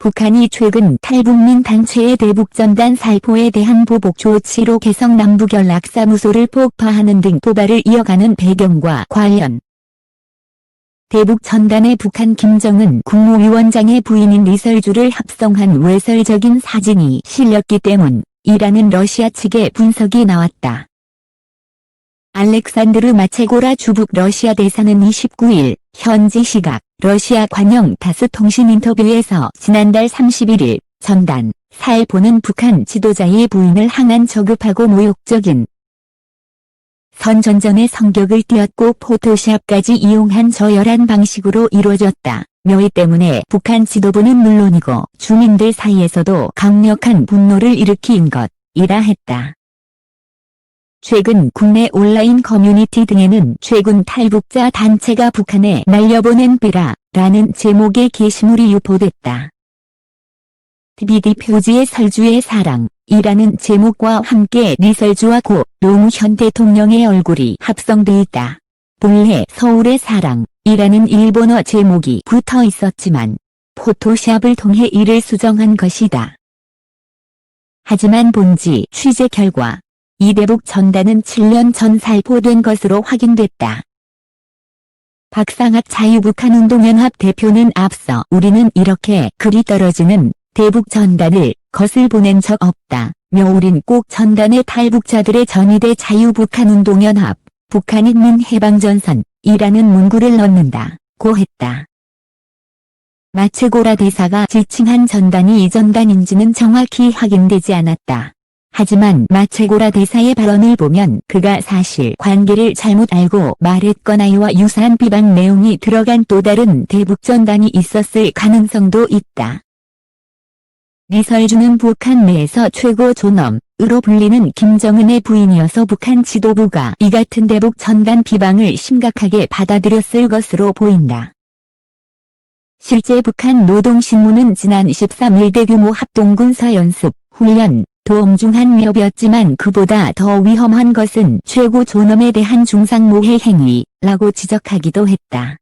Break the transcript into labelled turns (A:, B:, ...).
A: 북한이 최근 탈북민 단체의 대북전단 살포에 대한 보복 조치로 개성 남북연락 사무소를 폭파하는 등 도발을 이어가는 배경과 관련 대북 전단에 북한 김정은 국무위원장의 부인인 리설주를 합성한 외설적인 사진이 실렸기 때문이라는 러시아 측의 분석이 나왔다. 알렉산드르 마체고라 주북 러시아 대사는 29일 현지 시각 러시아 관영 타스 통신 인터뷰에서 지난달 31일 전단 살포는 북한 지도자의 부인을 향한 저급하고 모욕적인 선전전의 성격을 띄었고 포토샵까지 이용한 저열한 방식으로 이루어졌다. 묘이 때문에 북한 지도부는 물론이고 주민들 사이에서도 강력한 분노를 일으킨 것이라 했다. 최근 국내 온라인 커뮤니티 등에는 최근 탈북자 단체가 북한에 날려보낸 삐라 라는 제목의 게시물이 유포됐다. DVD 표지의 설주의 사랑 이라는 제목과 함께 리설주와 고 노무현 대통령의 얼굴이 합성돼 있다. 본래 서울의 사랑 이라는 일본어 제목이 붙어 있었지만 포토샵을 통해 이를 수정한 것이다. 하지만 본지 취재 결과 이 대북 전단은 7년 전 살포된 것으로 확인됐다. 박상학 자유북한운동연합 대표는 앞서 우리는 이렇게 글이 떨어지는 대북 전단을 것을 보낸 적 없다. 며 우린 꼭 전단의 탈북자들의 전위대 자유북한운동연합, 북한인민해방전선이라는 문구를 넣는다. 고 했다. 마체고라 대사가 지칭한 전단이 이 전단인지는 정확히 확인되지 않았다. 하지만 마체고라 대사의 발언을 보면 그가 사실 관계를 잘못 알고 말했거나 이와 유사한 비방 내용이 들어간 또 다른 대북전단이 있었을 가능성도 있다. 리설주는 북한 내에서 최고 존엄으로 불리는 김정은의 부인이어서 북한 지도부가 이 같은 대북 전단 비방을 심각하게 받아들였을 것으로 보인다. 실제 북한 노동신문은 지난 13일 대규모 합동군사 연습, 훈련, 도움 중한 몇이었지만 그보다 더 위험한 것은 최고 존엄에 대한 중상모해 행위라고 지적하기도 했다.